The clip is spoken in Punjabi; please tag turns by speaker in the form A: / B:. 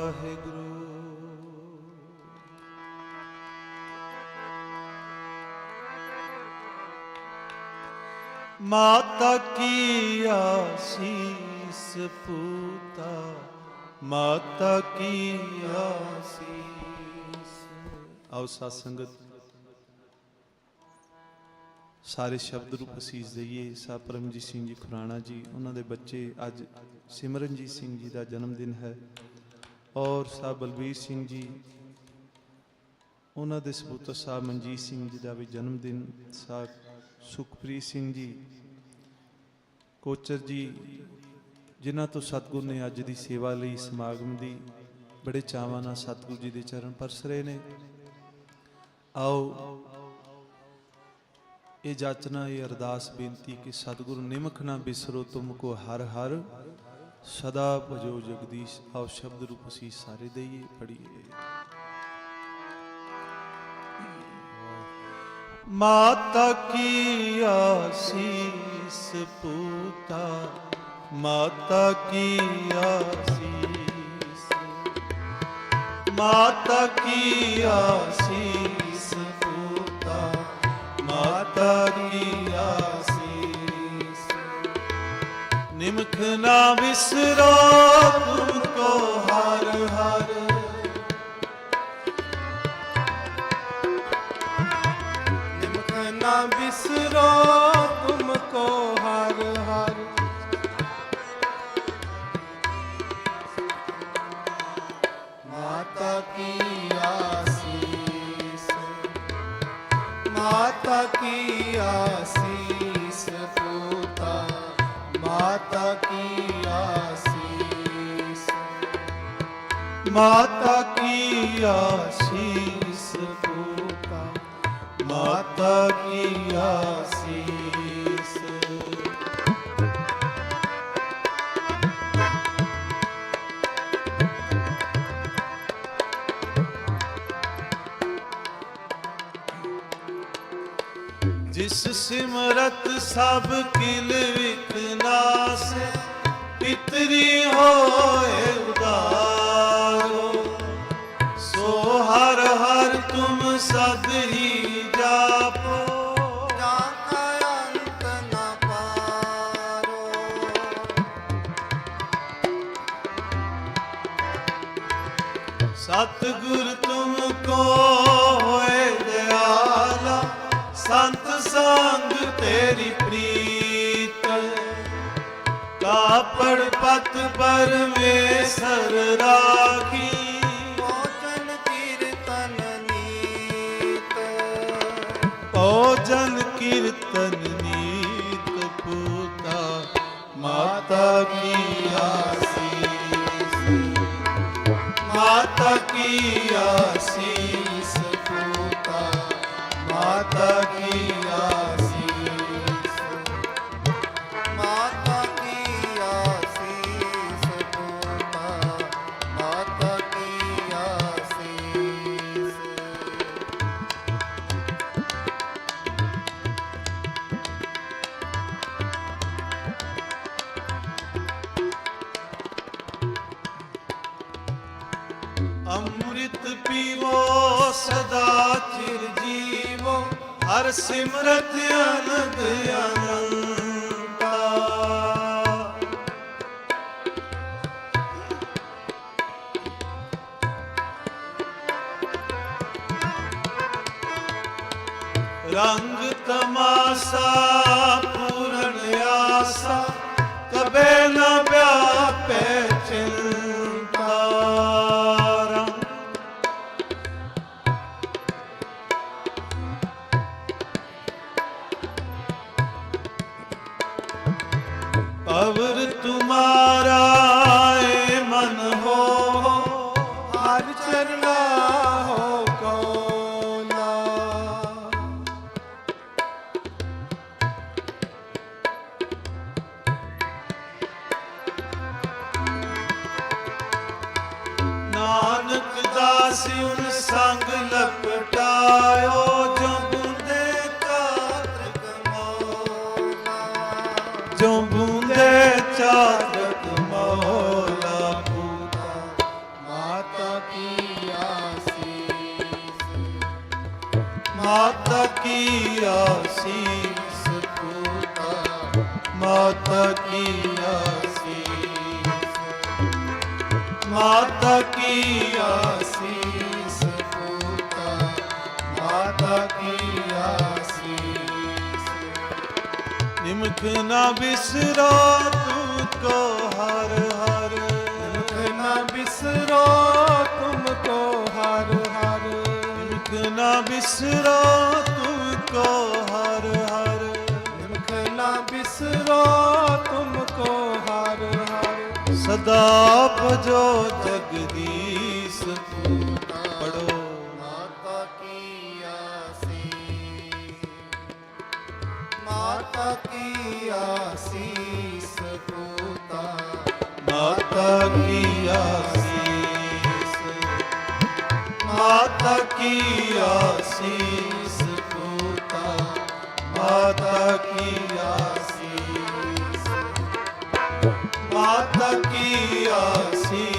A: ਵਾਹਿਗੁਰੂ। ਮਾਤਾ ਕੀ ਆਸੀਸ ਪੂਤਾ, ਮਾਤਾ ਕੀ ਆਸੀਸ। ਆਓ ਸਾਧ ਸੰਗਤ ਸਾਰੇ ਸ਼ਬਦ ਰੂਪ ਅਸੀਸ ਦਈਏ। ਸਾ ਪਰਮਜੀਤ ਸਿੰਘ ਜੀ ਖੁਰਾਣਾ ਜੀ, ਉਹਨਾਂ ਦੇ ਬੱਚੇ ਅੱਜ ਸਿਮਰਨਜੀਤ ਸਿੰਘ ਜੀ ਦਾ ਜਨਮ ਦਿਨ ਹੈ। ਔਰ ਸਾਹਿਬ ਬਲਬੀਰ ਸਿੰਘ ਜੀ, ਉਹਨਾਂ ਦੇ ਸਪੁੱਤਰ ਸਾਹਿਬ ਮਨਜੀਤ ਸਿੰਘ ਜੀ ਦਾ ਵੀ ਜਨਮ ਦਿਨ ਸਾਹਿਬ ਸੁਖਪ੍ਰੀਤ ਸਿੰਘ ਜੀ, ਕੋਚਰ ਜੀ, ਜਿਨ੍ਹਾਂ ਤੋਂ ਸਤਿਗੁਰ ਨੇ ਅੱਜ ਦੀ ਸੇਵਾ ਲਈ ਸਮਾਗਮ ਦੀ ਬੜੇ ਚਾਵਾਂ ਨਾਲ ਸਤਿਗੁਰ ਜੀ ਦੇ ਚਰਨ ਪਰਸ ਰਹੇ ਨੇ। ਆਓ, ਇਹ ਜਾਚਨਾ ਇਹ ਅਰਦਾਸ ਬੇਨਤੀ ਕਿ ਸਤਿਗੁਰੂ ਨਿਮਖ ਨਾ ਬਿਸਰੋ ਤੁਮ ਕੋ ਹਰ ਹਰ ਸਦਾ ਭਜੋ ਜਗਦੀਸ਼, ਆਓ ਸ਼ਬਦ ਰੂਪ ਅਸੀਂ ਸਾਰੇ ਦਈਏ ਪੜੀਏ ਮਾਤਾ ਕੀ ਆਸੀਸ ਪੂਤਾ, ਮਾਤਾ ਕੀ ਆਸੀਸ। ਮਾਤਾ ਕੀ ਆਸੀਸ ਪੂਤਾ, ਮਾਤਾ ਕੀ ਨਿਮਖ ਨਾ ਵਿਸਰੋ ਤੁਮ ਕੋ ਹਰ ਹਰ।
B: ਨਿਮਖ ਨਾ ਤੁਮ ਤੁਮਕੋ ਹਰ ਹਰ। ਮਾਤਾ ਕੀ ਆਸੀਸ, ਮਾਤਾ ਕੀ ਆਸ ਮਾਤਾ ਕੀ ਆਸੀਸ
A: ਪੂਤਾ? ਮਾਤਾ ਕੀ ਆਸੀਸ? ਜਿਸ ਸਿਮਰਤ ਸਭ ਕਿਲ ਵਿਖਨਾਸ ਹੋਏ ਉਦਾਰੋ। ਸੋ ਹਰ ਹਰ ਤੁਮ ਸਦ ਹੀ ਜਾਪੋ।
B: ਨਾ ਕਾ ਅੰਤ ਨਾ ਪਾਰੋ।
A: ਸਤਿਗੁਰ ਤੁਮ ਕੋ ਹੋਏ ਦਿਆਲਾ। ਸੰਤ ਸੰਗ ਤੇਰੀ ਪ੍ਰੀਤ ਕਾਪੜ ਪਤ ਪਰਮੇਸ਼ਰ ਰਾਖੀ।
B: ਭੋਜਨ ਕੀਰਤਨ ਨੀਤ।
A: ਭੋਜਨ ਕੀਰਤਨ ਨੀਤ ਪੂਤਾ ਮਾਤਾ ਕੀ ਆਸੀਸ। ਮਾਤਾ ਕੀ ਆਸੀਸ ਪੂਤਾ ਮਾਤਾ ਕੀ ਸਦਾ ਚਿਰ ਜੀਵੋ ਹਰ ਸਿਮਰਤ ਅਨੰਦ ਅਨੰਤਾ। ਰੰਗ ਤਮਾਸਾ ਅਵਰ ਤੁਮਾਰਾ ਏ ਮਨ ਹੋ
B: ਹਰ ਚਰਨਾ ਹੋ ਕੌਲਾ
A: ਨਾਨਕ ਦਾਸ ਉਨ ਸੰਗ ਲਪਟਾਇਓ ਮਾਤਾ ਕੀ ਆਸੀਸ
B: ਪੂਤਾ,
A: ਮਾਤਾ ਕੀ ਆਸੀਸ ਮਾਤਾ ਕੀ ਆਸੀਸ
B: ਪੂਤਾ, ਮਾਤਾ ਕੀ ਆਸੀਸ
A: ਨਿਮਖ ਨਾ ਬਿਸਰੋ ਤੂੰ ਕੋ ਹਰ ਹਰ,
B: ਨਿਮਖ ਨਾ ਬਿਸਰਾ
A: ਨਾ ਬਿਸਰੋ ਤੂੰ ਕੋ ਹਰ ਹਰ।
B: ਨਿਮਖ ਨਾ ਬਿਸਰੋ ਤੁਮਕੋ ਹਰ ਹਰ।
A: ਸਦਾ ਭਜੋ ਜਗਦੀਸ਼। ਪੜੋ।
B: ਮਾਤਾ ਕੀ ਆਸੀਸ। ਮਾਤਾ ਕੀ ਆਸੀਸ ਪੂਤਾ।
A: ਮਾਤਾ ਕੀ ਆਸੀਸ। ਮਾਤਾ ਕੀ ਮਾਤਾ ਕੀ ਆਸੀਸ